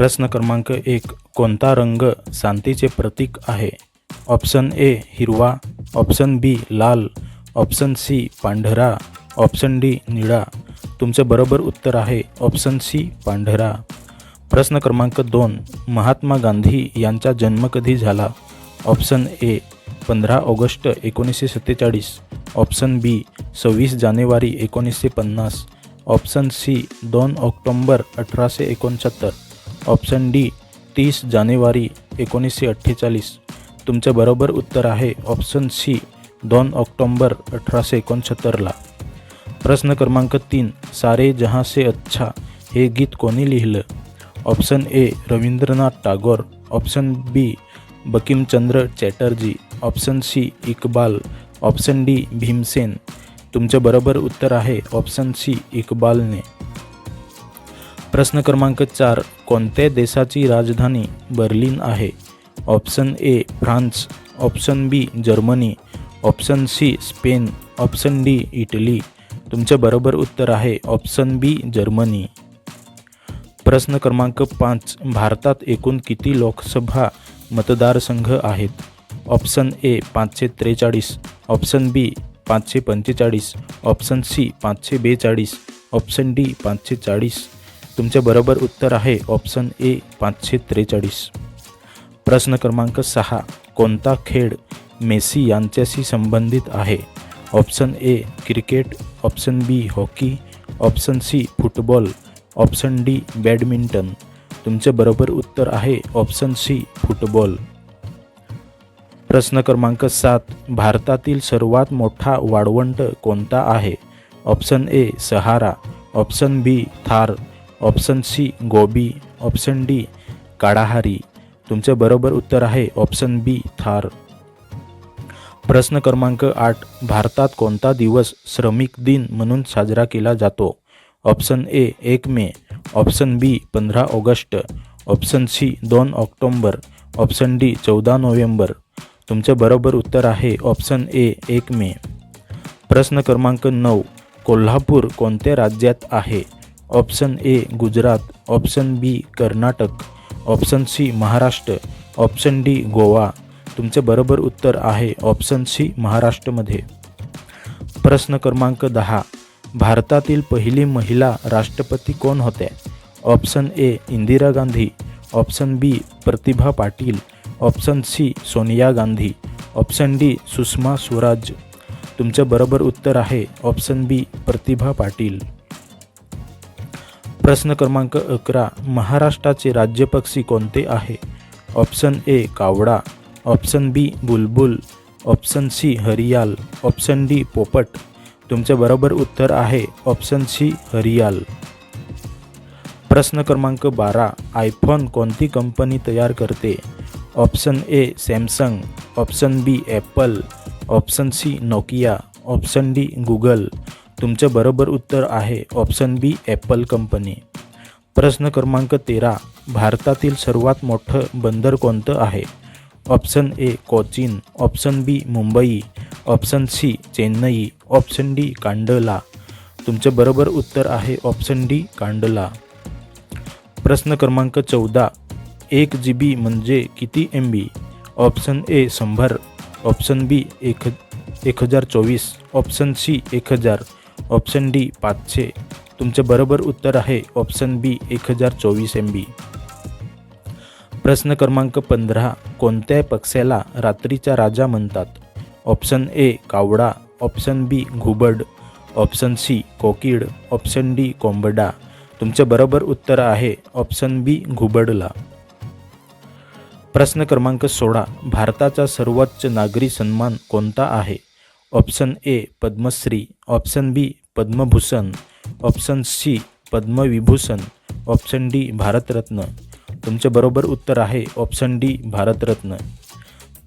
प्रश्न क्रमांक एक कोणता रंग शांतीचे प्रतीक आहे? ऑप्शन ए हिरवा ऑप्शन बी लाल ऑप्शन सी पांढरा ऑप्शन डी निळा. तुमचं बरोबर उत्तर आहे ऑप्शन सी पांढरा. प्रश्न क्रमांक दोन महात्मा गांधी यांचा जन्म कधी झाला? ऑप्शन ए पंधरा ऑगस्ट एकोणीसशे सत्तेचाळीस. ऑप्शन बी सव्वीस जानेवारी एकोणीसशे पन्नास. ऑप्शन सी दोन ऑक्टोंबर अठराशे एकोणसत्तर. ऑप्शन डी तीस जानेवारी एकोणीसशे अठ्ठेचाळीस. तुमचं बरोबर उत्तर आहे ऑप्शन सी दोन ऑक्टोंबर अठराशे एकोणसत्तरला. प्रश्न क्रमांक तीन सारे जहां से अच्छा हे गीत कोणी लिहिलं? Option A Rabindranath Tagore. Option B Bankimchandra Chatterjee. Option C Iqbal. Option D Bhimsen. तुमचं बरोबर उत्तर आहे ऑप्शन सी इकबालने. प्रश्न क्रमांक चार कोणत्या देशाची राजधानी बर्लिन आहे? Option A France option B Germany option C Spain option D Italy. तुमचं बरोबर उत्तर आहे ऑप्शन बी जर्मनी. प्रश्न क्रमांक पाच भारतात एकूण किती लोकसभा मतदारसंघ आहेत? ऑप्शन ए पाचशे त्रेचाळीस ऑप्शन बी पाचशे पंचेचाळीस ऑप्शन सी पाचशे बेचाळीस ऑप्शन डी पाचशे चाळीस. तुमच्या बरोबर उत्तर आहे ऑप्शन ए पाचशे त्रेचाळीस. प्रश्न क्रमांक सहा कोणता खेळ मेसी यांच्याशी संबंधित आहे? Option A cricket option B hockey option C football option D badminton तुमचे बरोबर उत्तर आहे ऑप्शन सी फुटबॉल प्रश्न क्रमांक सात भारतातील सर्वात मोठा वाळवंट कोणता आहे? Option A Sahara option B Thar. Option C Gobi. Option D Kalahari तुमचे बरोबर उत्तर आहे ऑप्शन बी थार. प्रश्न क्रमांक आठ भारतात कोणता दिवस श्रमिक दिन म्हणून साजरा केला जातो? ऑप्शन ए एक मे. ऑप्शन बी पंधरा ऑगस्ट. ऑप्शन सी दोन ऑक्टोंबर. ऑप्शन डी चौदा नोव्हेंबर. तुमचे बरोबर उत्तर आहे ऑप्शन ए एक मे. प्रश्न क्रमांक नऊ कोल्हापूर कोणत्या राज्यात आहे? Option A Gujarat option B Karnataka option C Maharashtra option D Goa. तुमचे बरोबर उत्तर आहे ऑप्शन सी महाराष्ट्रमध्ये. प्रश्न क्रमांक दहा. भारतातील पहिली महिला राष्ट्रपती कोण होत्या? Option A Indira Gandhi option B Pratibha Patil option C Sonia Gandhi option D Sushma Swaraj. तुमचं बरोबर उत्तर आहे ऑप्शन बी प्रतिभा पाटील. प्रश्न क्रमांक अकरा महाराष्ट्राचे राज्यपक्षी कोणते आहे? ऑप्शन ए कावडा ऑप्शन बी बुलबुल ऑप्शन सी हरियाल ऑप्शन डी पोपट. तुमचे बरोबर उत्तर आहे ऑप्शन सी हरियाल. प्रश्न क्रमांक बारा आयफोन कोणती कंपनी तयार करते? Option A Samsung option B Apple option C Nokia option D Google. तुमचं बरोबर उत्तर आहे ऑप्शन बी ॲपल कंपनी प्रश्न क्रमांक तेरा भारतातील सर्वात मोठं बंदर कोणतं आहे? Option A Cochin. Option B Mumbai. Option C Chennai. Option D Kandla. तुमचं बरोबर उत्तर आहे ऑप्शन डी कांडला. प्रश्न क्रमांक चौदा एक जी बी म्हणजे किती एम बी ऑप्शन ए शंभर. ऑप्शन बी एक एक हजार चोवीस. ऑप्शन सी एक हजार. ऑप्शन डी पाचशे. तुमचं बरोबर उत्तर आहे ऑप्शन बी एक हजार चोवीस एम बी प्रश्न क्रमांक पंधरा कोणत्या पक्ष्याला रात्रीचा राजा म्हणतात? ऑप्शन ए कावडा ऑप्शन बी घुबड ऑप्शन सी कोकिड ऑप्शन डी कोंबडा. तुमचं बरोबर उत्तर आहे ऑप्शन बी घुबडला. प्रश्न क्रमांक सोळा भारताचा सर्वोच्च नागरी सन्मान कोणता आहे? Option A Padma Shri option B Padma Bhushan option C Padma Vibhushan option D Bharat Ratna. तुमचे बरोबर उत्तर आहे ऑप्शन डी भारतरत्न.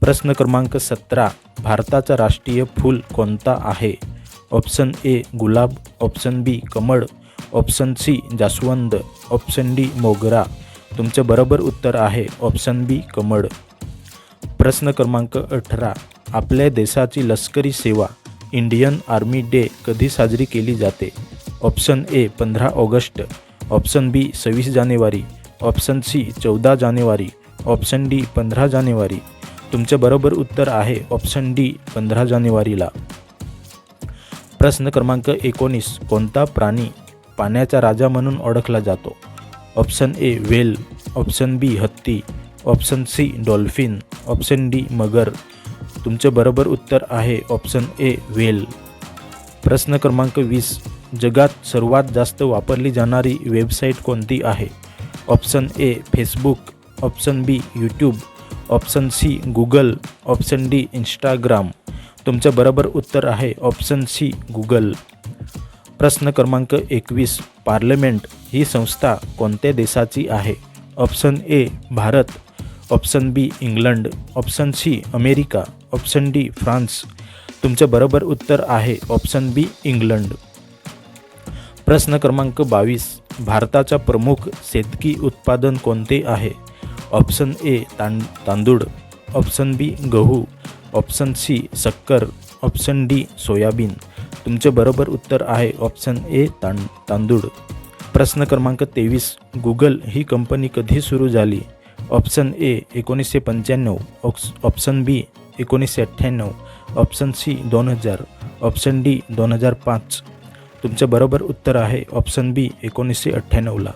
प्रश्न क्रमांक सतरा भारताचा राष्ट्रीय फूल कोणता आहे? ऑप्शन ए गुलाब ऑप्शन बी कमळ ऑप्शन सी जास्वंद ऑप्शन डी मोगरा. तुमचं बरोबर उत्तर आहे ऑप्शन बी कमळ. प्रश्न क्रमांक अठरा आपल्या देशाची लष्करी सेवा. इंडियन आर्मी डे कधी साजरी केली जाते? ऑप्शन ए पंधरा ऑगस्ट. ऑप्शन बी सव्वीस जानेवारी. ऑप्शन सी चौदा जानेवारी. ऑप्शन डी पंधरा जानेवारी. तुमचे बरोबर उत्तर आहे ऑप्शन डी पंधरा जानेवारीला. प्रश्न क्रमांक एकोणीस कोणता प्राणी पाण्याचा राजा म्हणून ओळखला जातो? Option A well. Option B हत्ती. Option C dolphin. Option D मगर. तुमचे बरोबर उत्तर आहे ऑप्शन ए वेल. प्रश्न क्रमांक वीस. जगात सर्वात जास्त वापरली जाणारी वेबसाईट कोणती आहे? Option A Facebook option B YouTube option C Google option D Instagram तुमचं बरोबर उत्तर आहे ऑप्शन सी गुगल प्रश्न क्रमांक एकवीस. पार्लमेंट ही संस्था कोणत्या देशाची आहे? Option A Bharat. Option B England option C America option D France. तुमचं बरोबर उत्तर आहे ऑप्शन बी इंग्लंड. प्रश्न क्रमांक बावीस. भारताचा प्रमुख शेतकी उत्पादन कोणते आहे? ऑप्शन ए तां तांदूळ ऑप्शन बी गहू ऑप्शन सी शक्कर ऑप्शन डी सोयाबीन. तुमचे बरोबर उत्तर आहे ऑप्शन ए तां तांदूळ. प्रश्न क्रमांक तेवीस. गुगल ही कंपनी कधी सुरू झाली? ऑप्शन ए एकोणीसशे पंच्याण्णव. ऑप्स ऑप्शन बी एकोणीसशे अठ्ठ्याण्णव. ऑप्शन सी दोन हजार. ऑप्शन डी दोन हजार पाच. तुमचं बरोबर उत्तर आहे. ऑप्शन बी एकोणीसशे अठ्ठ्याण्णवला.